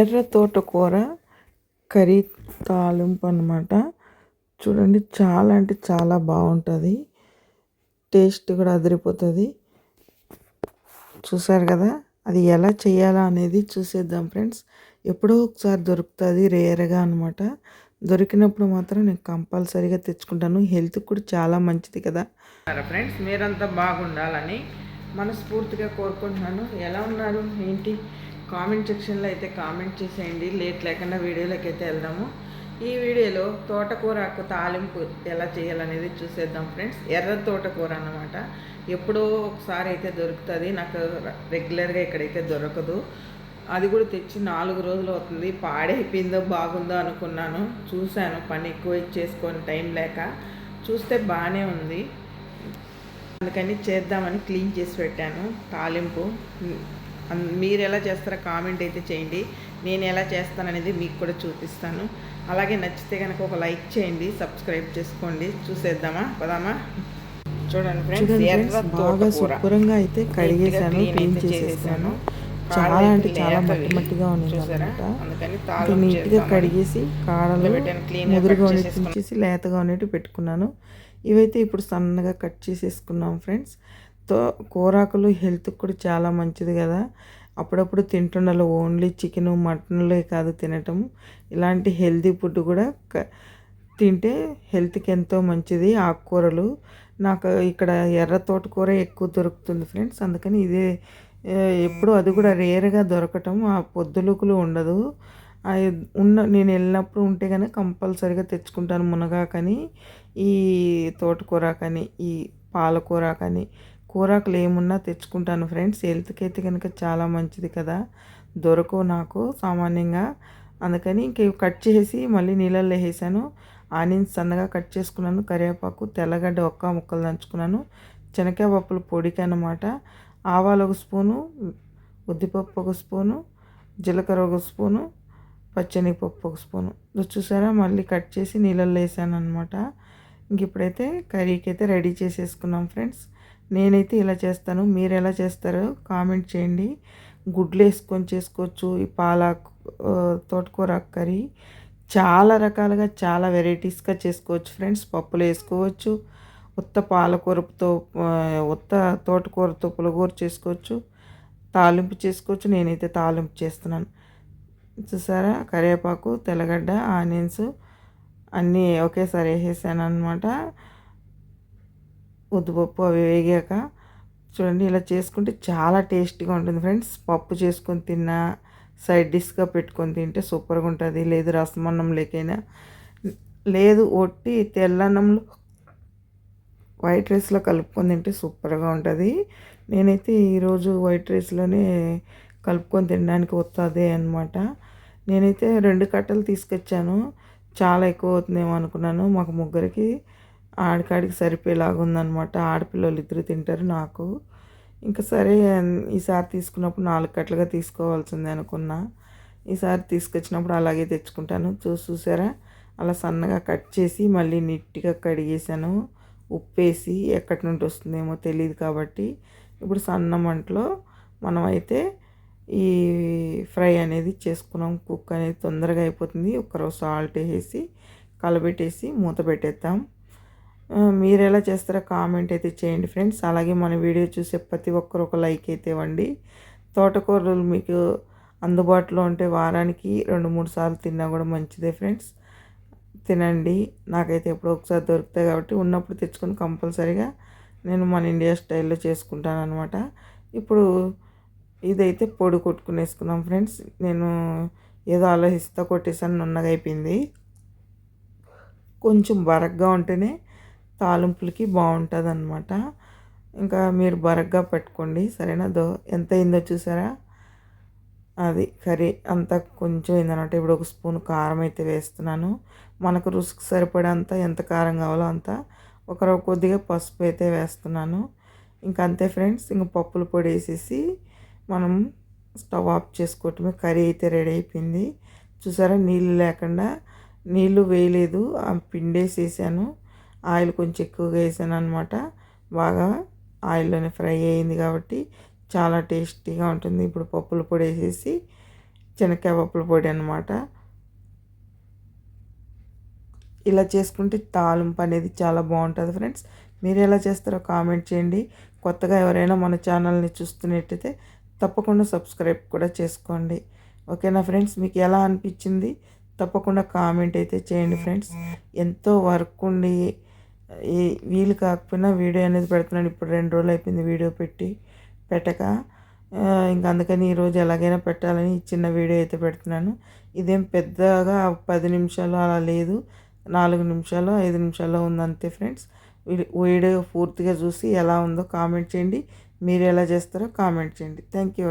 ఎర్ర తోటకూర కర్రీ తాలింపు అనమాట చూడండి చాలా అంటే చాలా బాగుంటుంది. టేస్ట్ కూడా అదిరిపోతుంది. చూసారు కదా అది ఎలా చేయాలా అనేది చూసేద్దాం ఫ్రెండ్స్. ఎప్పుడో ఒకసారి దొరుకుతుంది రేర్గా అనమాట దొరికినప్పుడు మాత్రం నేను కంపల్సరీగా తెచ్చుకుంటాను. హెల్త్ కూడా చాలా మంచిది కదా. ఫ్రెండ్స్ మీరంతా బాగుండాలని మనస్ఫూర్తిగా కోరుకుంటున్నాను. ఎలా ఉన్నారు? ఏంటి? కామెంట్ సెక్షన్లో అయితే కామెంట్ చేసేయండి. లేట్ లేకుండా వీడియోలోకి అయితే వెళ్దాము. ఈ వీడియోలో తోటకూరకు తాలింపు ఎలా చేయాలనేది చూసేద్దాం ఫ్రెండ్స్. ఎర్ర తోటకూర అన్నమాట. ఎప్పుడో ఒకసారి అయితే దొరుకుతుంది. నాకు రెగ్యులర్గా ఇక్కడైతే దొరకదు. అది కూడా తెచ్చి నాలుగు రోజులు అవుతుంది. పాడైపోయిందో బాగుందో అనుకున్నాను. చూశాను. పని ఎక్కువ చేసుకొని టైం లేక చూస్తే బాగానే ఉంది. అందుకని చేద్దామని క్లీన్ చేసి పెట్టాను. తాలింపు. మీరు ఎలా చేస్తారో కామెంట్ అయితే చేయండి. నేను ఎలా చేస్తాననేది మీకు కూడా చూపిస్తాను. అలాగే నచ్చితే కనుక ఒక లైక్ చేయండి సబ్స్క్రైబ్ చేసుకోండి. చూసేద్దామా? పదామా? చూడండి ఫ్రెండ్స్ బాగా శుభ్రంగా అయితే కడిగేసాను క్లీన్ చేసేసాను. చాలా అంటే చాలా మట్టి మట్టిగా ఉంది అనమాట నీట్గా కడిగేసి కాడలు ముదురుగా ఉండేసి లేతగా ఉండేవి పెట్టుకున్నాను. ఇవైతే ఇప్పుడు సన్నగా కట్ చేసేసుకున్నాం ఫ్రెండ్స్. తో కూరాకులు హెల్త్కి కూడా చాలా మంచిది కదా. అప్పుడప్పుడు తింటుండాలి. ఓన్లీ చికెన్ మటన్లే కాదు తినటం. ఇలాంటి హెల్తీ ఫుడ్ కూడా తింటే హెల్త్కి ఎంతో మంచిది. ఆకుకూరలు. నాకు ఇక్కడ ఎర్ర తోటకూర ఎక్కువ దొరుకుతుంది ఫ్రెండ్స్. అందుకని ఇదే ఎప్పుడు అది కూడా రేర్గా దొరకటం ఆ పొద్దులుకులు ఉండదు. ఉన్న నేను వెళ్ళినప్పుడు ఉంటే కానీ కంపల్సరీగా తెచ్చుకుంటాను మునగా కానీ ఈ తోటకూర కానీ ఈ పాలకూర కానీ కూరాకులు ఏమున్నా తెచ్చుకుంటాను ఫ్రెండ్స్. హెల్త్కి అయితే కనుక చాలా మంచిది కదా. దొరకవు నాకు సామాన్యంగా. అందుకని ఇంక కట్ చేసి మళ్ళీ నీళ్ళల్లో వేసాను. ఆనియన్స్ సన్నగా కట్ చేసుకున్నాను. కరివేపాకు తెల్లగడ్డ ఒక్క ముక్కలు దంచుకున్నాను. శనగకాయ పప్పులు పొడికి అనమాట ఆవాలు ఒక స్పూను ఉద్దిపప్పు ఒక స్పూను జీలకర్ర ఒక స్పూను పచ్చనిపప్పు ఒక స్పూను. చూసారా? మళ్ళీ కట్ చేసి నీళ్ళల్లో వేసాను అనమాట ఇంక ఇప్పుడైతే కర్రీకి అయితే రెడీ చేసేసుకున్నాం ఫ్రెండ్స్. నేనైతే ఇలా చేస్తాను. మీరు ఎలా చేస్తారో కామెంట్ చేయండి. గుడ్లు వేసుకొని చేసుకోవచ్చు. ఈ పాలాకు తోటకూర కర్రీ చాలా రకాలుగా చాలా వెరైటీస్గా చేసుకోవచ్చు ఫ్రెండ్స్. పప్పులు వేసుకోవచ్చు. ఉత్త పాలకూరతో ఉత్త తోటకూరతో పులగూర చేసుకోవచ్చు. తాలింపు చేసుకోవచ్చు. నేనైతే తాలింపు చేస్తున్నాను. చూసారా? కరివేపాకు తెల్లగడ్డ ఆనియన్స్ అన్నీ ఒకేసారి వేసేసాను అనమాట ఉద్దుపప్పు అవి వేగాక చూడండి ఇలా చేసుకుంటే చాలా టేస్టీగా ఉంటుంది ఫ్రెండ్స్. పప్పు చేసుకొని తిన్నా సైడ్ డిష్గా పెట్టుకొని తింటే సూపర్గా ఉంటుంది. లేదు రసమన్నం లేకైనా. లేదు ఒట్టి తెల్లన్నంలో వైట్ రైస్లో కలుపుకొని తింటే సూపర్గా ఉంటుంది. నేనైతే ఈరోజు వైట్ రైస్లోనే కలుపుకొని తినడానికి వస్తుంది అనమాట నేనైతే రెండు కట్టలు తీసుకొచ్చాను. చాలా ఎక్కువ అవుతుందేమో అనుకున్నాను. మాకు ముగ్గురికి ఆడికాడికి సరిపోయేలాగా ఉందన్నమాట ఆడపిల్లలు ఇద్దరు తింటారు నాకు. ఇంకా సరే ఈసారి తీసుకున్నప్పుడు నాలుగు కట్టలుగా తీసుకోవాల్సిందే అనుకున్నా. ఈసారి తీసుకొచ్చినప్పుడు అలాగే తెచ్చుకుంటాను. చూసి చూసారా? అలా సన్నగా కట్ చేసి మళ్ళీ నీట్గా కడిగేసాను ఉప్పేసి ఎక్కడి నుండి వస్తుందేమో తెలియదు కాబట్టి. ఇప్పుడు సన్న మంటలో మనమైతే ఈ ఫ్రై అనేది చేసుకున్నాం. కుక్ అనేది తొందరగా అయిపోతుంది. ఒకరోజు సాల్ట్ వేసి కలబెట్టేసి మూత పెట్టేద్దాం. మీరు ఎలా చేస్తారో కామెంట్ అయితే చేయండి ఫ్రెండ్స్. అలాగే మన వీడియో చూసే ప్రతి ఒక్కరు ఒక లైక్ అయితే ఇవ్వండి. తోటకూరలు మీకు అందుబాటులో ఉంటే వారానికి రెండు మూడు సార్లు తిన్నా కూడా మంచిదే ఫ్రెండ్స్. తినండి. నాకైతే ఎప్పుడో ఒకసారి దొరుకుతాయి కాబట్టి ఉన్నప్పుడు తెచ్చుకొని కంపల్సరీగా నేను మన ఇండియా స్టైల్లో చేసుకుంటాను అనమాట ఇప్పుడు ఇదైతే పొడి కొట్టుకునేసుకున్నాం ఫ్రెండ్స్. నేను ఏదో ఆలోచిస్తా కొట్టేసాను నున్నగా అయిపోయింది. కొంచెం బరగ్గా ఉంటేనే తాలింపులకి బాగుంటుంది అనమాట ఇంకా మీరు బరగ్గా పెట్టుకోండి సరేనా? దో ఎంత అయిందో చూసారా? అది కర్రీ అంతా కొంచెం అయిందనమాట ఇప్పుడు ఒక స్పూన్ కారం అయితే వేస్తున్నాను. మనకు రుసుకు సరిపడేంత ఎంత కారం కావాలో అంత. ఒక కొద్దిగా పసుపు అయితే వేస్తున్నాను. ఇంకా అంతే ఫ్రెండ్స్ ఇంక పప్పుల పొడి వేసేసి మనం స్టవ్ ఆఫ్ చేసుకోవటమే. కర్రీ అయితే రెడీ అయిపోయింది. చూసారా? నీళ్ళు లేకుండా నీళ్ళు వేయలేదు. పిండేసేసాను. ఆయిల్ కొంచెం ఎక్కువగా వేసాను అనమాట బాగా ఆయిల్లోనే ఫ్రై అయింది కాబట్టి చాలా టేస్టీగా ఉంటుంది. ఇప్పుడు పప్పుల పొడి వేసేసి శనక్కాయ పప్పుల పొడి అనమాట ఇలా చేసుకుంటే తాలింపు అనేది చాలా బాగుంటుంది ఫ్రెండ్స్. మీరు ఎలా చేస్తారో కామెంట్ చేయండి. కొత్తగా ఎవరైనా మన ఛానల్ని చూస్తున్నట్టయితే తప్పకుండా సబ్స్క్రైబ్ కూడా చేసుకోండి. ఓకేనా ఫ్రెండ్స్? మీకు ఎలా అనిపించింది? తప్పకుండా కామెంట్ అయితే చేయండి ఫ్రెండ్స్. ఎంతో వర్క్ ఉండి ఈ వీలు కాకపోయినా వీడియో అనేది పెడుతున్నాను. ఇప్పుడు రెండు రోజులు అయిపోయింది వీడియో పెట్టి పెట్టక. ఇంకా అందుకని ఈరోజు ఎలాగైనా పెట్టాలని చిన్న వీడియో అయితే పెడుతున్నాను. ఇదేం పెద్దగా పది నిమిషాలు అలా లేదు. నాలుగు నిమిషాలు ఐదు నిమిషాల్లో ఉంది అంతే ఫ్రెండ్స్. వీడియో పూర్తిగా చూసి ఎలా ఉందో కామెంట్ చేయండి. మీరు ఎలా చేస్తారో కామెంట్ చేయండి. Thank you